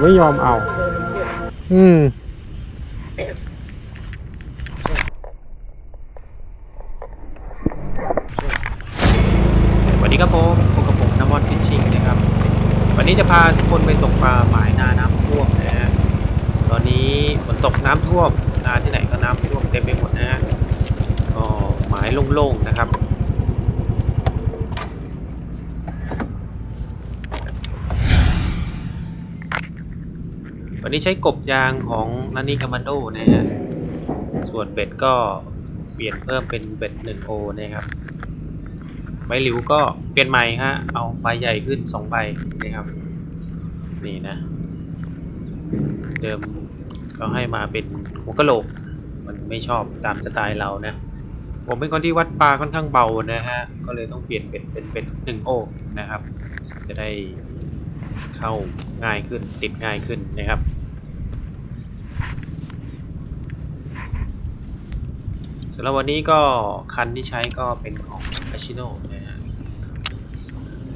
ไม่ยอมเอา อืมสวัสดีครับผมพบกับผมน้ำมอนฟิชชิงนะครับ วันนี้จะพาทุกคนไปตกปลาหมายนาน้ำท่วมนะฮะ ตอนนี้ฝนตกน้ำท่วมนาที่ไหนก็น้ำท่วมเต็มไปหมดนะฮะก็หมายโล่งๆนะครับ วันนี้ใช้กบยางของนันนี่คามันโดนะฮะ ส่วนเบ็ดก็เปลี่ยนเพิ่มเป็นเบ็ด 1O นะครับใบหลิวก็เปลี่ยนใหม่ฮะ เอาใบใหญ่ขึ้นสองใบนะครับ นี่นะ เดิมก็ให้มาเป็นหัวกะโหลก มันไม่ชอบตามสไตล์เรานะ ผมเป็นคนที่วัดปลาค่อนข้างเบานะฮะ ก็เลยต้องเปลี่ยนเป็นเป็นเป็นหนึ่งโอนะครับ จะได้เข้าง่ายขึ้นติดง่ายขึ้นนะครับำหรับวันนี้ก็คันที่ใช้ก็เป็นของ a c h i n o นะฮะ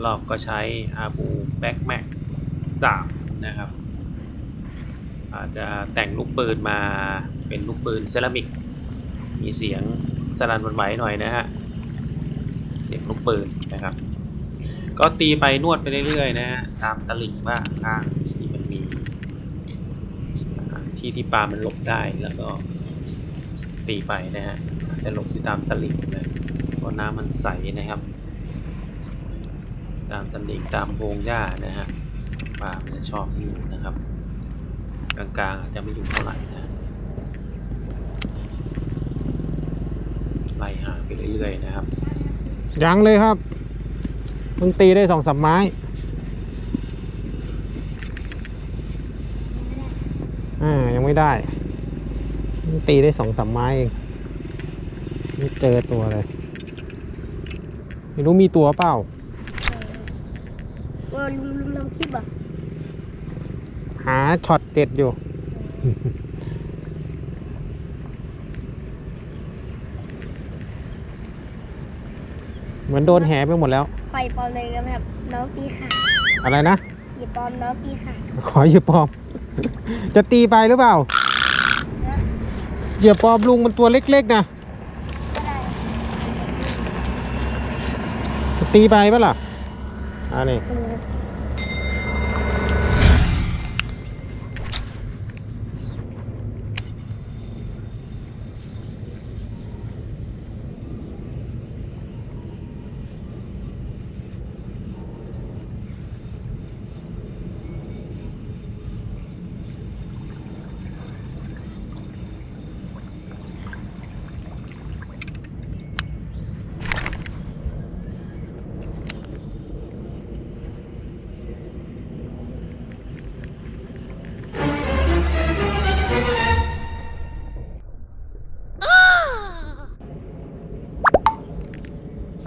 รอบก็ใช้ a b u Back Max 3นะครับ อาจจะแต่งลูกปืนมาเป็นลูกปืนเซรามิก มีเสียงสลันวันไหวหน่อยนะฮะ เสียงลูกปืนนะครับ ก็ตีไปนวดไปเรื่อยๆนะฮะตามตลิ่งบ้างข้างที่มันมีที่ที่ปลามันหลบได้แล้วก็ตีไปนะฮะ แต่ลงสิตามตลิ่งเลยเพราะน้ำมันใสนะครับ ตามตลิ่งตามโพงหญ้านะฮะปลามันจะชอบอยู่นะครับ กลางๆอาจจะไม่อยู่เท่าไหร่นะไล่หาไปเรื่อยๆนะครับยังเลยครับเพิ่งตีได้สองสามไม้อ่ายังไม่ได้เพิ่งตีได้สองสามไม้เอง ไม่เจอตัวเลย ไม่รู้มีตัวเปล่าว่าลุงลุงทำคลิปอะหาช็อตเด็ดอยู่ เหมือนโดนแหไปหมดแล้วไฟปลอมเลยนะครับน้องตีค่ะอะไรนะหยิบปลอมน้องตีค่ะขอหยียบปลอม จะตีไปหรือเปล่าเหยียบปลอมลุงมันตัวเล็กๆนะ ก็ได้ จะ ตีไปปะล่ะอันนี้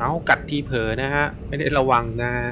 เอากัดทีเผลอนะฮะ ไม่ได้ระวังนะฮะ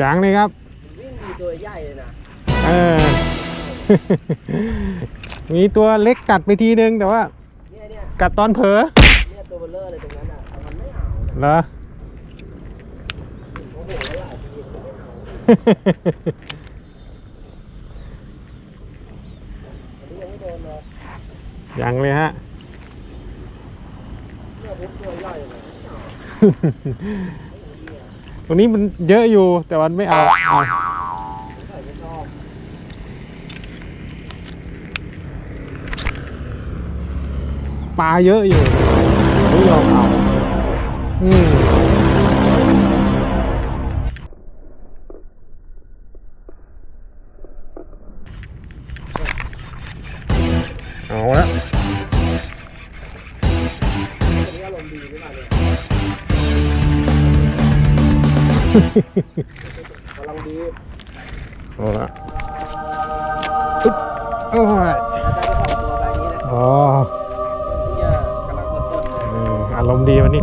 ยังเลยครับวิ่งดีตัวใหญ่เลยนะเออ มีตัวเล็กกัดไปทีนึงแต่ว่า เนี่ยเนี่ยกัดตอนเผลอเนี่ยตัวเบลเลอร์เลยตรงนั้นอะแต่มันไม่เอานะเหรอ โอ้โหแล้วหลายทีมันไม่เอาอันนี้ยังไม่โดนเลยยังเลยฮะ เนี่ยพุกตัวใหญ่เลยไม่เอา ตรงนี้มันเยอะอยู่แต่มันไม่เอาเอาปลาเยอะอยู่ไม่ยอมเอาอืมเอาละ กำลังดีเอาละอึ๊บโอ้ยแล้วได้สองตัวใบนี้นะอ๋อเนี่ยกำลังสดๆเลยอืมอารมณ์ดีวันนี้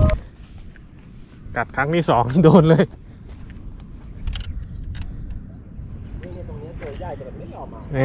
กัดครั้งที่สองโดนเลยนี่ตรงเนี้ยตัวใหญ่แต่มันไม่ยอมมาเอ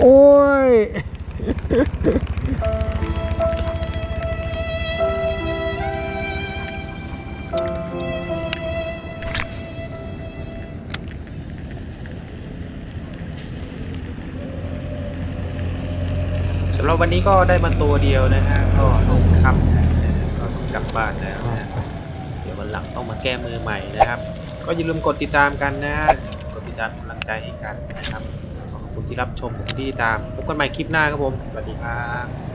โอ้ย สำหรับวันนี้ก็ได้มาตัวเดียวนะฮะ ก็ต้องค่ำนะฮะก็ต้องกลับบ้านแล้วนะเดี๋ยววันหลังต้องมาแก้มือใหม่นะครับ ก็อย่าลืมกดติดตามกันนะฮะกดติดตามกำลังใจให้กันนะครับ คุณที่รับชมขอบคุณที่ติดตาม พบกันใหม่คลิปหน้าครับผม สวัสดีครับ